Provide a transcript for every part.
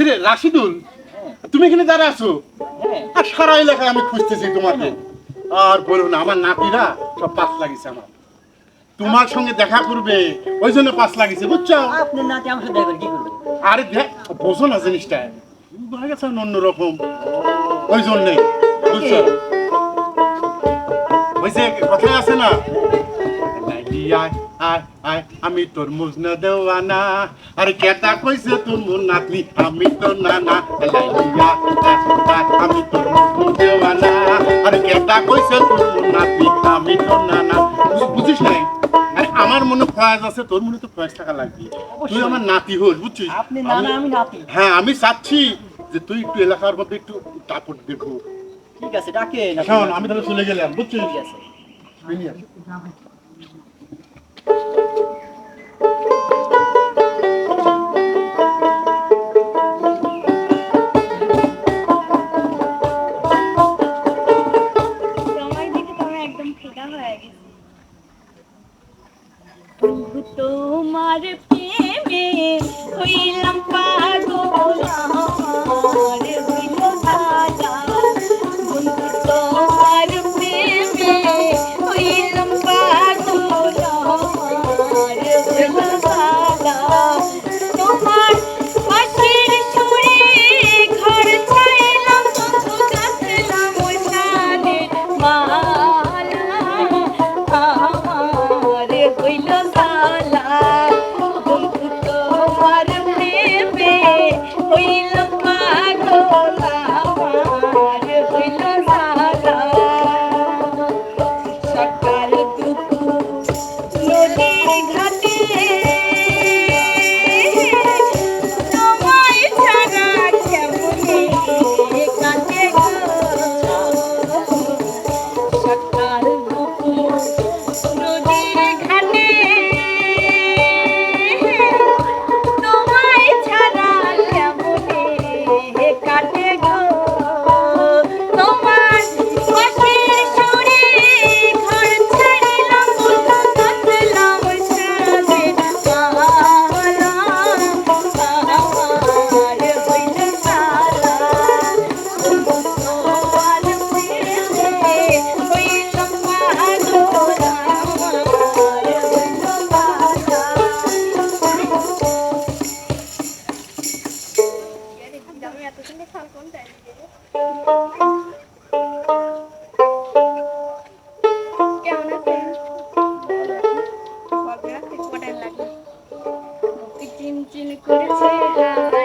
এরে রাশিদুল তুমি এখানে দাঁড়া আছো? হ্যাঁ। আর সারা এলাকায় আমি খুঁজতেছি তোমাকে। আর বলব না আমার নাতিরা সব পাস লাগিছে আমার। তোমার সঙ্গে দেখা করবে ওই জন্য পাস লাগিছে বুঝছ? আপনার নাতি আমার সাথে দেখা কি করবে? আরে দেখ বোঝো না জিনিসটা। হয়ে গেছে অন্যরকম ওই জন্যে বুঝছ? ওই যে কথায় আছে না আয় আয় আয় আমি তোর মুজনা দেওয়ানা। আর কেটা কইছে তোর মুন নাতনি আমি তোর নানা। আমি তোর মুজনা দেওয়ানা। আর কেটা কইছে তোর মুন নাতনি আমি তোর নানা। বুঝ- বুঝিস নাই? আমার মনে ফয়াজ আছে তোর মনে তো ফয়াজ টাকা লাগবে। তুই আমার নাতি হোস বুঝছিস? আপনি নানা আমি- আমি নাতি। হ্যাঁ আমি চাচ্ছি যে তুই একটু এলাকার মধ্যে একটু দাপট দেখো। ঠিক আছে ডাকে শোন আমি তাহলে চলে গেলাম বুঝছিস? ঠিক আছে। তোমার প্রেমে হইলাম পাগল। চিনচিন করেছে হাই মন কোথায়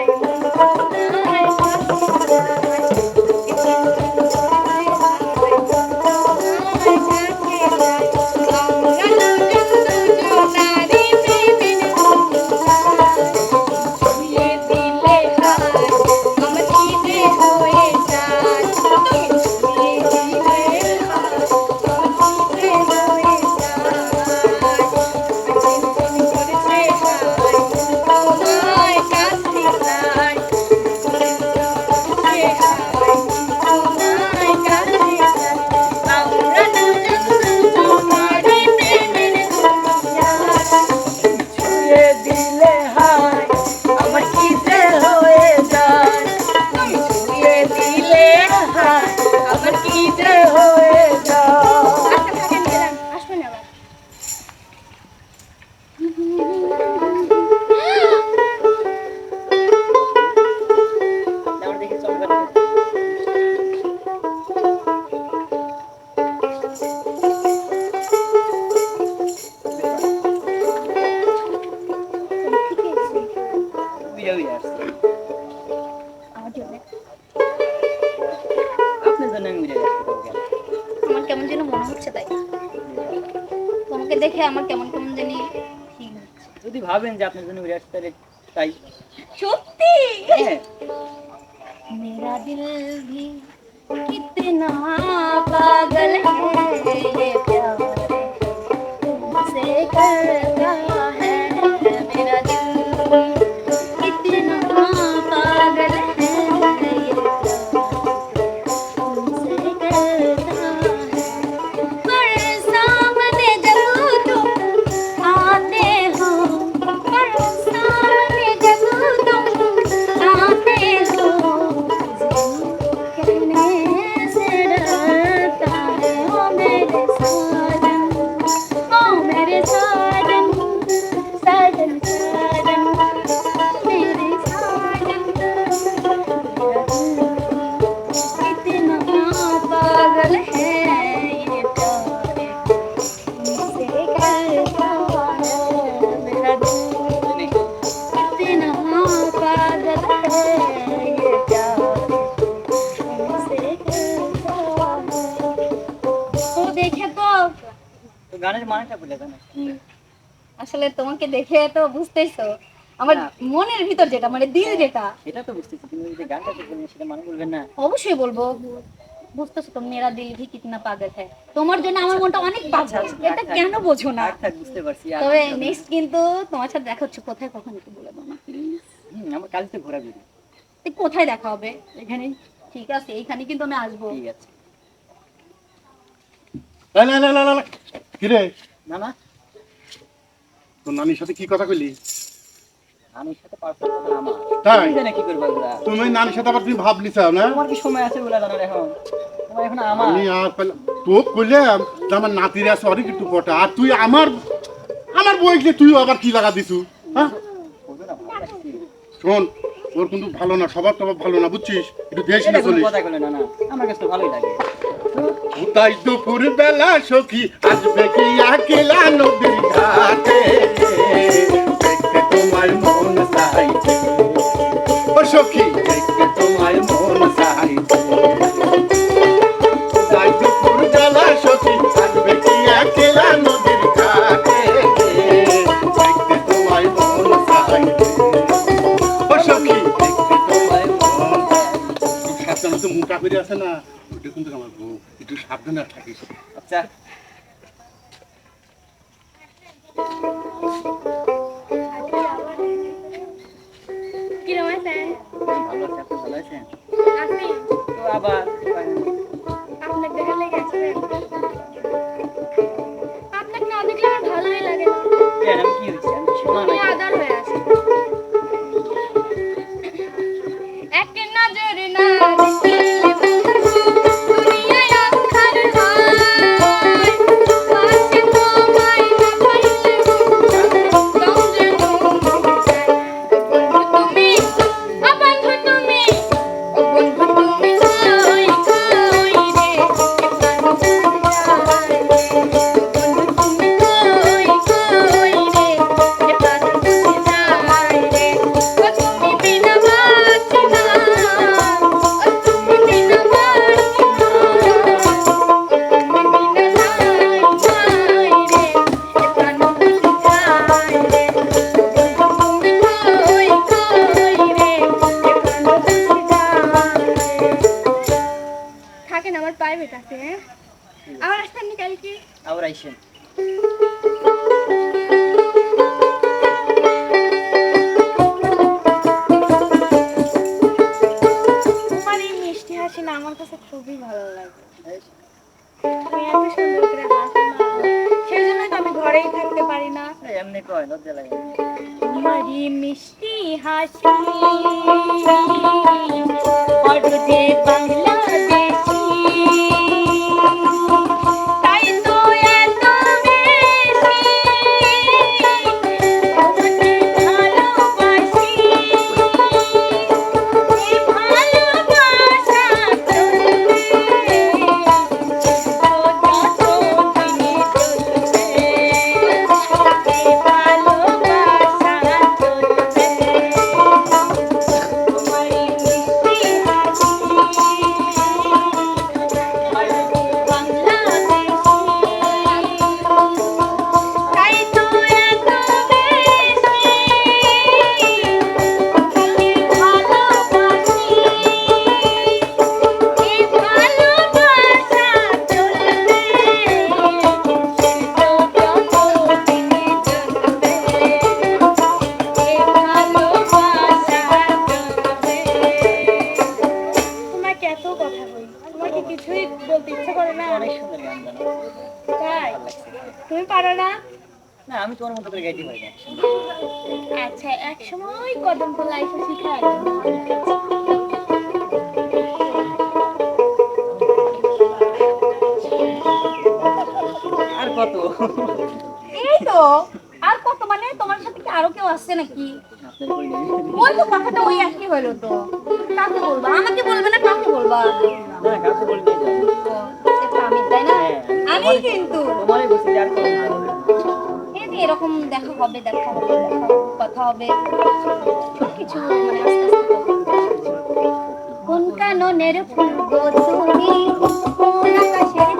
আমার কেমন কেমন জানি feel হচ্ছে। যদি ভাবেন যে আপনার জন্য বিয়ে আসতে পারে তাই সত্যি হ্যাঁ मेरा दिल भी कितना पागल है ये प्यार तुमसे करता মানেটা বলে দেন আসলে তোমাকে দেখে তো বুঝতেইছো। আমার মনের ভিতর যেটা মানে দিল যেটা। সেটা তো বুঝতেছি কিন্তু যে গানটা বললেন সেটা মানে বলবেন না। অবশ্যই বলব। বুঝতেছো তো মেরা দিল ভি কিতনা পাগল হ্যাঁ। তোমার জন্য আমার মনটা অনেক পাগল আচ্ছা, এটা কেন বোঝো না? থাক, বুঝতে পারছি তবে। নেক্সট কিন্তু তোমার সাথে দেখা হচ্ছে কোথায় কখন একটু বলে দাও না আমার কাল তো ঘোরা বেরি কোথায় দেখা হবে? এখানেই। ঠিক আছে এইখানে কিন্তু আমি আসব। ঠিক আছে। না, না, না, না, না। কিরে? না না। তোর নানির সাথে কি কথা কইলি? আমি সাথে পারফেক্ট আমার তাই? তুমি জানে কি করবা ওগুলা তুমি ওই নানির সাথে আবার তুমি ভাবলি চাও না? তোমার কি সময় আছে ওগুলা জানার এখন? তোমার এখন আমার। আমি আর তো আমার নাতির আছে অনেক একটু পটা। আর তুই আমার আমার বইকে তুই আবার কি লাগা দিছু হ্যাঁ? শোন ওর কিন্তু ভালো না সবার তো ভালো না বুঝছিস? একটু দেশ না চলিস আমার কাছে তো ভালোই লাগে। তাই দুপুর বেলা সখী আসবে কি আকেলা নদীর ঘাটে? দেখতে তোমার মন চাইছে। ও সখী, দেখতে তোমার মন চাইছে। তাই দুপুর বেলা সখী আসবে কি আকেলা নদীর ঘাটে? দেখতে তোমার মন ও সখী, দেখতে তোমার মন করে আছে না ওটা কিন্তু আমার বউ একটু সাবধানে থাকিস। আচ্ছা। কিরম আছে ভালো আছে আপনি ভালো আছেন? আপনি তো আবার আপনাকে দেখা লেগে আছিলেন আপনাকে না দেখলে আমার ভালোই লাগে না। কেন কি হয়েছে? আমি শোনা আপনি আদার হয়ে আছে। এক নজর না প্রাইভেট আছে হ্যাঁ আমার নি কালকে? আবার আইসেন। তোমার এই মিষ্টি হাসি না আমার কাছে খুবই ভালো লাগে। তুমি এত সুন্দর করে হাসো না। সেই জন্য তো আমি ঘরেই থাকতে পারি না। এমনি কয় লজ্জা লাগে তোমার মিষ্টি হাসি যে বাংলাদেশি বলতে ইচ্ছে করে না। অনেক সুন্দর গান জানো। তাই? তুমি পারো না? না আমি তোমার মতো করে গাইতে পারি না। আচ্ছা এক সময় কদম ফুল আইসা আর কত? এই তো আর কত? মানে তোমার সাথে কি আরও কেউ আসছে নাকি? ওই তো কথাটা ওই একই হলো তো। কাকে বলবা? আমাকে বলবে না কাকে বলবা? না কাউকে বলবি না। ও, সেটা আমি তাই না? হ্যাঁ। আমি কিন্তু তোমারই এরকম দেখা হবে দেখা হবে কথা হবে। কিছু মানে আস্তে আস্তে কোন কাননের ফুল গো তুমি? আকাশের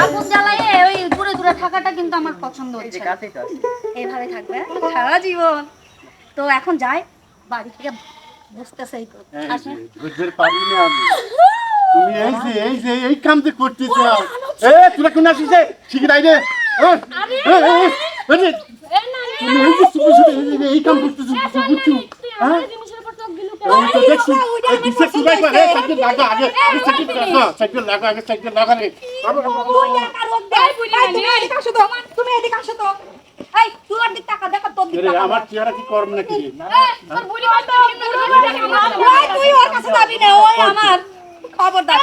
আগুন ওই দূরে দূরে থাকাটা কিন্তু আমার পছন্দ এই হচ্ছে এইভাবে থাকবে হ্যাঁ? সারা জীবন তো এখন যাই বাড়ি থেকে বুঝতেছেই তো এই যে, পারি না আমি তুমি এই যে এই যে এই কাম যে করতে চাও এ তোরা কোন আসিস রে শিখে এই কাম করতেছো বুঝছ হ্যাঁ তুমি এদিকে আসো তো। এই তুই ওর দিক তাকা দেখো তোর দিক আমার চেহারা কি করব নাকি? রে তুই ওর কাছে যাবি না ওই আমার। খবরদার।